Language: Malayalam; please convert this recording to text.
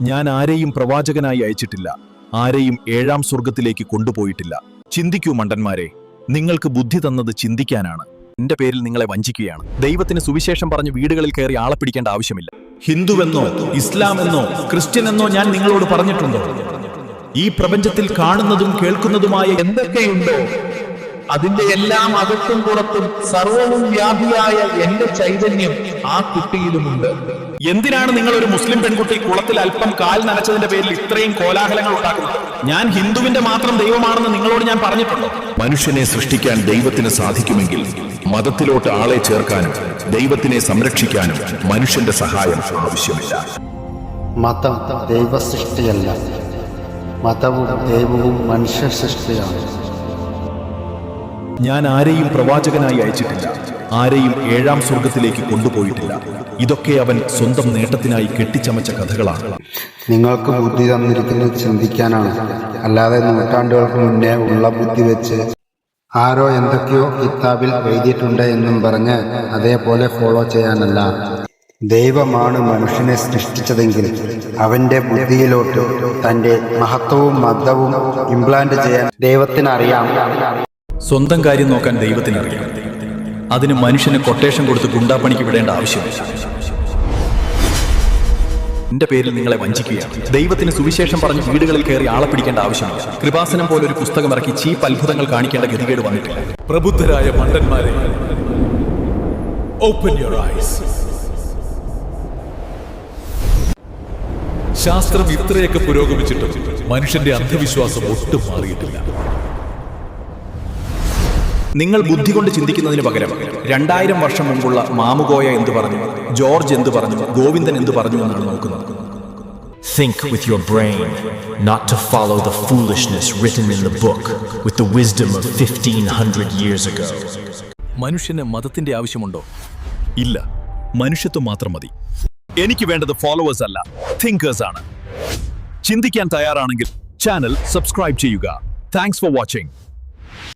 ഞാൻ ആരെയും പ്രവാചകനായി അയച്ചിട്ടില്ല ആരെയും ഏഴാം സ്വർഗത്തിലേക്ക് കൊണ്ടുപോയിട്ടില്ല. ചിന്തിക്കൂ മണ്ടന്മാരെ നിങ്ങൾക്ക് ബുദ്ധി തന്നത് ചിന്തിക്കാനാണ്. എന്റെ പേരിൽ നിങ്ങളെ വഞ്ചിക്കുകയാണ്. ദൈവത്തിന് സുവിശേഷം പറഞ്ഞ് വീടുകളിൽ കയറി ആളെ പിടിക്കേണ്ട ആവശ്യമില്ല. ഹിന്ദുവെന്നോ ഇസ്ലാം എന്നോ ക്രിസ്ത്യൻ എന്നോ ഞാൻ നിങ്ങളോട് പറഞ്ഞിട്ടുണ്ടോ? ഈ പ്രപഞ്ചത്തിൽ കാണുന്നതും കേൾക്കുന്നതുമായ എന്തൊക്കെയുണ്ടോ? അതിന്റെ എല്ലാം അകത്തും പുറത്തും സർവവും വ്യാപിയായ എന്റെ ചൈതന്യം ആ കുട്ടിയിലുമുണ്ട്. എന്തിനാണ് നിങ്ങൾ ഒരു മുസ്ലിം പെൺകുട്ടി കുളത്തിൽ അല്പം കാൽ നനച്ചതിന്റെ പേരിൽ ഇത്രയും കോലാഹലങ്ങൾ ഉണ്ടാക്കുന്നത്? ഞാൻ ഹിന്ദുവിന്റെ മാത്രം ദൈവമാണെന്ന് നിങ്ങളോട് ഞാൻ പറഞ്ഞിട്ടുണ്ടോ? മനുഷ്യനെ സൃഷ്ടിക്കാൻ ദൈവത്തിന് സാധിക്കുമെങ്കിൽ മതത്തിലോട്ട് ആളെ ചേർക്കാനും ദൈവത്തിനെ സംരക്ഷിക്കാനും മനുഷ്യന്റെ സഹായം ആവശ്യമില്ല. മതം ദൈവസൃഷ്ടിയല്ല. മതവും ദൈവവും മനുഷ്യ സൃഷ്ടിയാണ് ഞാൻ ആരെയും പ്രവാചകനായി അയച്ചിട്ടില്ല. ആരെയും ഏഴാം സ്വർഗത്തിലേക്ക് കൊണ്ടുപോയിട്ടില്ല. ഇതൊക്കെ അവൻ സ്വന്തം നേട്ടത്തിനായി കെട്ടിച്ചമച്ച കഥകളാണ്. നിങ്ങൾക്ക് ബുദ്ധി തന്നിരിക്കുന്നത് ചിന്തിക്കാനാണ്. അല്ലാതെ നൂറ്റാണ്ടുകൾക്ക് മുന്നേ ഉള്ള ബുദ്ധി വെച്ച് ആരോ എന്തൊക്കെയോ കിതാബിൽ എഴുതിയിട്ടുണ്ട് എന്നും പറഞ്ഞ് അതേപോലെ ഫോളോ ചെയ്യാനല്ല. ദൈവമാണ് മനുഷ്യനെ സൃഷ്ടിച്ചതെങ്കിൽ അവന്റെ ബുദ്ധിയിലോട്ട് തന്റെ മഹത്വവും മതവും ഇംപ്ലാന്റ് ചെയ്യാൻ ദൈവത്തിനറിയാം. സ്വന്തം കാര്യം നോക്കാൻ ദൈവത്തിനറിയാം. അതിന് മനുഷ്യന് കൊട്ടേഷൻ കൊടുത്ത് ഗുണ്ടാപ്പണിക്ക് വിടേണ്ട ആവശ്യമില്ല. എന്റെ പേരിൽ നിങ്ങളെ വഞ്ചിക്കുകയാണ്. ദൈവത്തിന് സുവിശേഷം പറഞ്ഞ് വീടുകളിൽ കയറി ആളെ പിടിക്കേണ്ട ആവശ്യമില്ല. കൃപാസനം പോലെ ഒരു പുസ്തകം ഇറക്കി ചീപ്പ് അത്ഭുതങ്ങൾ കാണിക്കേണ്ട ഗതികേട് വന്നിട്ടില്ല. പ്രബുദ്ധരായ മണ്ടന്മാരെ ഓപ്പൺ യുവർ ഐസ് ശാസ്ത്രം ഇത്രയൊക്കെ പുരോഗമിച്ചിട്ടും മനുഷ്യന്റെ അന്ധവിശ്വാസം ഒട്ടും മാറിയിട്ടില്ല. നിങ്ങൾ ബുദ്ധി കൊണ്ട് ചിന്തിക്കുന്നതിന് പകരം രണ്ടായിരം വർഷം മുമ്പുള്ള മാമുഗോയ എന്ത് പറഞ്ഞു? ജോർജ് എന്ത് പറഞ്ഞു? ഗോവിന്ദൻ എന്ത് പറഞ്ഞു എന്നാണ് നോക്കുന്നത്. Think with your brain, not to follow the foolishness written in the book with the wisdom of 1500 years ago. മനുഷ്യന് മതത്തിന്റെ ആവശ്യമുണ്ടോ? ഇല്ല. മനുഷ്യത്വം മാത്രം മതി. എനിക്ക് വേണ്ടത് ഫോളോവേഴ്സ് അല്ല തിങ്കേഴ്സ് ആണ്. ചിന്തിക്കാൻ തയ്യാറാണെങ്കിൽ ചാനൽ സബ്സ്ക്രൈബ് ചെയ്യുക. Thanks for watching